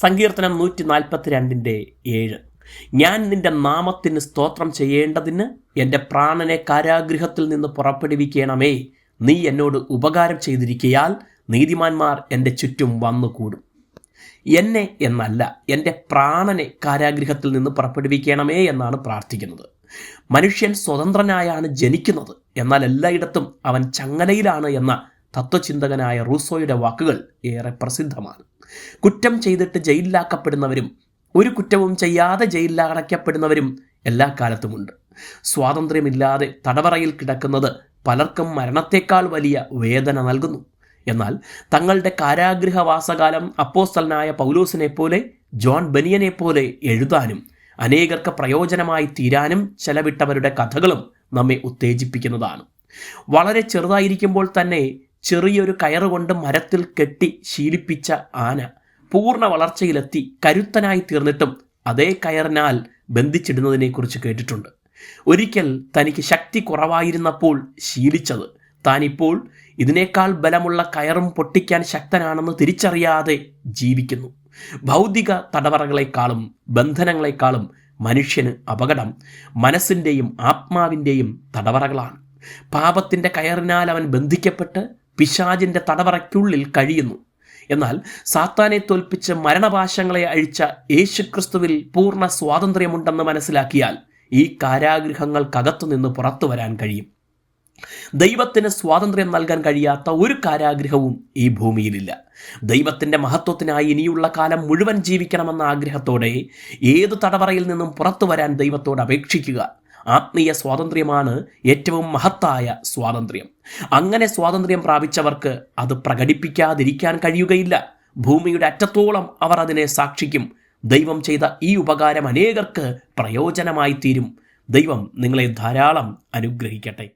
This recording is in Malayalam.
സങ്കീർത്തനം നൂറ്റി നാൽപ്പത്തി രണ്ടിന്റെ ഏഴ്. ഞാൻ നിന്റെ നാമത്തിന് സ്തോത്രം ചെയ്യേണ്ടതിന് എന്റെ പ്രാണനെ കാരാഗ്രഹത്തിൽ നിന്ന് പുറപ്പെടുവിക്കണമേ. നീ എന്നോട് ഉപകാരം ചെയ്തിരിക്കയാൽ നീതിമാന്മാർ എന്റെ ചുറ്റും വന്നുകൂടും. എന്നെ എന്നല്ല എന്റെ പ്രാണനെ കാരാഗ്രഹത്തിൽ നിന്ന് പുറപ്പെടുവിക്കണമേ എന്നാണ് പ്രാർത്ഥിക്കുന്നത്. മനുഷ്യൻ സ്വതന്ത്രനായാണ് ജനിക്കുന്നത്. എന്നാൽ എല്ലായിടത്തും അവൻ ചങ്ങലയിലാണ് എന്ന തത്വചിന്തകനായ റൂസോയുടെ വാക്കുകൾ ഏറെ പ്രസിദ്ധമാണ്. കുറ്റം ചെയ്തിട്ട് ജയിലിലാക്കപ്പെടുന്നവരും ഒരു കുറ്റവും ചെയ്യാതെ ജയിലിൽ അടയ്ക്കപ്പെടുന്നവരും എല്ലാ കാലത്തുമുണ്ട് സ്വാതന്ത്ര്യമില്ലാതെ തടവറയിൽ കിടക്കുന്നത് പലർക്കും മരണത്തേക്കാൾ വലിയ വേദന നൽകുന്നു. എന്നാൽ തങ്ങളുടെ കാരാഗൃഹവാസകാലം അപ്പോസ്തലനായ പൗലോസിനെ പോലെ ജോൺ ബനിയനെ പോലെ എഴുതാനും അനേകർക്ക് പ്രയോജനമായി തീരാനും ചെലവിട്ടവരുടെ കഥകളും നമ്മെ ഉത്തേജിപ്പിക്കുന്നതാണ്. വളരെ ചെറുതായിരിക്കുമ്പോൾ തന്നെ ചെറിയൊരു കയറുകൊണ്ട് മരത്തിൽ കെട്ടി ശീലിപ്പിച്ച ആന പൂർണ വളർച്ചയിലെത്തി കരുത്തനായി തീർന്നിട്ടും അതേ കയറിനാൽ ബന്ധിച്ചിടുന്നതിനെക്കുറിച്ച് കേട്ടിട്ടുണ്ട്. ഒരിക്കൽ തനിക്ക് ശക്തി കുറവായിരുന്നപ്പോൾ ശീലിച്ചത്. താനിപ്പോൾ ഇതിനേക്കാൾ ബലമുള്ള കയറും പൊട്ടിക്കാൻ ശക്തനാണെന്ന് തിരിച്ചറിയാതെ ജീവിക്കുന്നു. ഭൗതിക തടവറകളെക്കാളും ബന്ധനങ്ങളെക്കാളും മനുഷ്യന് അപകടം മനസ്സിന്റെയും ആത്മാവിന്റെയും തടവറകളാണ്. പാപത്തിന്റെ കയറിനാൽ അവൻ ബന്ധിക്കപ്പെട്ട് പിശാജിന്റെ തടവറയ്ക്കുള്ളിൽ കഴിയുന്നു. എന്നാൽ സാത്താനെ തോൽപ്പിച്ച് മരണപാശങ്ങളെ അഴിച്ച യേശുക്രിസ്തുവിൽ പൂർണ സ്വാതന്ത്ര്യമുണ്ടെന്ന് മനസ്സിലാക്കിയാൽ ഈ കാരാഗ്രഹങ്ങൾക്കകത്തു നിന്ന് പുറത്തു വരാൻ കഴിയും. ദൈവത്തിന് സ്വാതന്ത്ര്യം നൽകാൻ കഴിയാത്ത ഒരു കാരാഗ്രഹവും ഈ ഭൂമിയിലില്ല. ദൈവത്തിന്റെ മഹത്വത്തിനായി ഇനിയുള്ള കാലം മുഴുവൻ ജീവിക്കണമെന്ന ആഗ്രഹത്തോടെ ഏത് തടവറയിൽ നിന്നും പുറത്തു വരാൻ ദൈവത്തോട് അപേക്ഷിക്കുക ആത്മീയ സ്വാതന്ത്ര്യമാണ് ഏറ്റവും മഹത്തായ സ്വാതന്ത്ര്യം. അങ്ങനെ സ്വാതന്ത്ര്യം പ്രാപിച്ചവർക്ക് അത് പ്രകടിപ്പിക്കാതിരിക്കാൻ കഴിയുകയില്ല. ഭൂമിയുടെ അറ്റത്തോളം അവർ അതിനെ സാക്ഷിക്കും. ദൈവം ചെയ്ത ഈ ഉപകാരം അനേകർക്ക് പ്രയോജനമായി തീരും ദൈവം നിങ്ങളെ ധാരാളം അനുഗ്രഹിക്കട്ടെ.